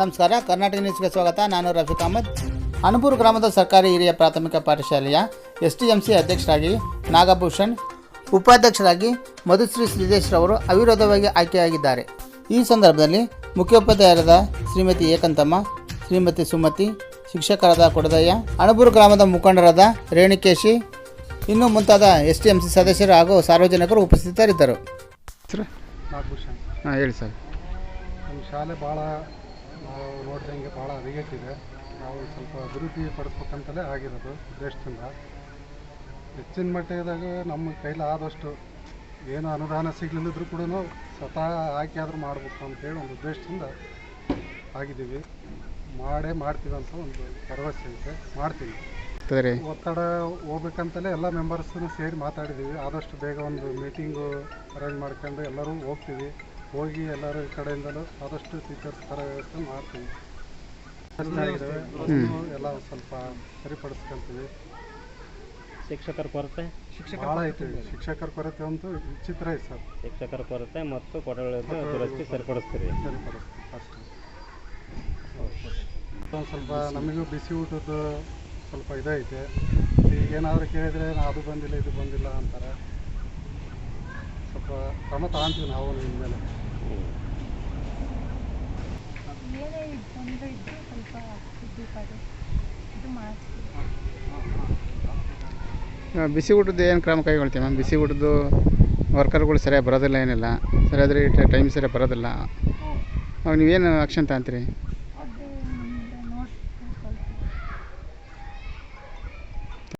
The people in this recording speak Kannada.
ನಮಸ್ಕಾರ ಕರ್ನಾಟಕ ನ್ಯೂಸ್ಗೆ ಸ್ವಾಗತ. ನಾನು ರಫೀಕ್ ಅಹಮದ್. ಅಣಬೂರು ಗ್ರಾಮದ ಸರ್ಕಾರಿ ಹಿರಿಯ ಪ್ರಾಥಮಿಕ ಪಾಠಶಾಲೆಯ ಎಸ್ ಟಿ ಎಂ ಸಿ ಅಧ್ಯಕ್ಷರಾಗಿ ನಾಗಭೂಷಣ್ ಉಪಾಧ್ಯಕ್ಷರಾಗಿ ಮಧುಶ್ರೀ ಶ್ರೀದೇಶ್ರವರು ಅವಿರೋಧವಾಗಿ ಆಯ್ಕೆಯಾಗಿದ್ದಾರೆ. ಈ ಸಂದರ್ಭದಲ್ಲಿ ಮುಖ್ಯೋಪಾಧ್ಯಾಯರಾದ ಶ್ರೀಮತಿ ಏಕಂತಮ್ಮ ಶ್ರೀಮತಿ ಸುಮತಿ ಶಿಕ್ಷಕರಾದ ಕೊಡದಯ್ಯ ಅಣಬೂರು ಗ್ರಾಮದ ಮುಖಂಡರಾದ ರೇಣುಕೇಶಿ ಇನ್ನೂ ಮುಂತಾದ ಎಸ್ ಟಿ ಎಂ ಸಿ ಸದಸ್ಯರು ಹಾಗೂ ಸಾರ್ವಜನಿಕರು ಉಪಸ್ಥಿತರಿದ್ದರು. ಸರ್ ನಾಗಭೂಷಣ್. ಹಾಂ ಹೇಳಿ ಸರ್. ನಮ್ಮ ಶಾಲೆ ಭಾಳ ನಾವು ನೋಡ್ದಂಗೆ ಭಾಳ ಹದಗೆಟ್ಟಿದೆ ನಾವು ಸ್ವಲ್ಪ ಅಭಿವೃದ್ಧಿ ಪಡಿಸ್ಬೇಕಂತಲೇ ಆಗಿರೋದು ಉದ್ದೇಶದಿಂದ. ಹೆಚ್ಚಿನ ಮಟ್ಟದಾಗ ನಮ್ಮ ಕೈಲಿ ಆದಷ್ಟು ಏನು ಅನುದಾನ ಸಿಗಲಿಲ್ಲದ್ರೂ ಕೂಡ ಸ್ವತಃ ಆಯ್ಕೆ ಆದರೂ ಮಾಡಬೇಕು ಅಂತೇಳಿ ಒಂದು ಉದ್ದೇಶದಿಂದ ಆಗಿದ್ದೀವಿ. ಮಾಡೇ ಮಾಡ್ತೀವಿ ಅಂತ ಒಂದು ಭರವಸೆ ಐತೆ ಮಾಡ್ತೀವಿ. ಒತ್ತಡ ಹೋಗ್ಬೇಕಂತಲೇ ಎಲ್ಲ ಮೆಂಬರ್ಸ್ನು ಸೇರಿ ಮಾತಾಡಿದ್ದೀವಿ. ಆದಷ್ಟು ಬೇಗ ಒಂದು ಮೀಟಿಂಗು ಅರೇಂಜ್ ಮಾಡ್ಕೊಂಡು ಎಲ್ಲರೂ ಹೋಗ್ತೀವಿ. ಹೋಗಿ ಎಲ್ಲರ ಕಡೆಯಿಂದಲೂ ಆದಷ್ಟು ಟೀಚರ್ಸ್ ಥರ ವ್ಯವಸ್ಥೆ ಮಾಡ್ತೀವಿ. ಚೆನ್ನಾಗಿದ್ದಾವೆ ಎಲ್ಲ ಸ್ವಲ್ಪ ಸರಿಪಡಿಸ್ಕೊಳ್ತೀವಿ ಶಿಕ್ಷಕರ ಕೊರತೆ? ಭಾಳ ಐತೆ. ಶಿಕ್ಷಕರ ಕೊರತೆ ಅಂತೂ ವಿಚಿತ್ರ ಐತೆ ಸರ್. ಶಿಕ್ಷಕರ ಕೊರತೆ ಮತ್ತು ಕೊಠಡಿಗಳ ದುರಸ್ತಿ ಸರಿಪಡಿಸ್ತೀರಿ. ಸರಿಪಡಿಸ್ತೀವಿ ಫಸ್ಟ್ ಒಂದು ಸ್ವಲ್ಪ ನಮಗೂ ಬಿಸಿ ಊಟದ್ದು ಸ್ವಲ್ಪ ಇದೈತೆ ಈಗ ಏನಾದರೂ ಕೇಳಿದರೆ ಅದು ಬಂದಿಲ್ಲ ಇದು ಬಂದಿಲ್ಲ ಅಂತಾರೆ. ಸ್ವಲ್ಪ ಕ್ರಮ ತಗೊಂತೀವಿ ನಾವು ಇನ್ಮೇಲೆ ಮೇಲೆ. ತೊಂದರೆ ಇದ್ದರೂ ಸ್ವಲ್ಪ ಇದು ಮಾಡ್ತೀವಿ ಬಿಸಿ ಊಟದ್ದು ಏನು ಕ್ರಮ ಕೈಗೊಳ್ತೀವಿ ಮ್ಯಾಮ್? ಬಿಸಿ ಊಟದ್ದು ವರ್ಕರ್ಗಳು ಸರಿಯಾಗಿ ಬರೋದಿಲ್ಲ ಏನಿಲ್ಲ. ಸರಿಯಾದ್ರೆ ಟೈಮ್ ಸರಿಯಾಗಿ ಬರೋದಿಲ್ಲ. ಅವಾಗ ನೀವೇನು ಆಕ್ಷನ್ ತಗೊಂತೀರಿ?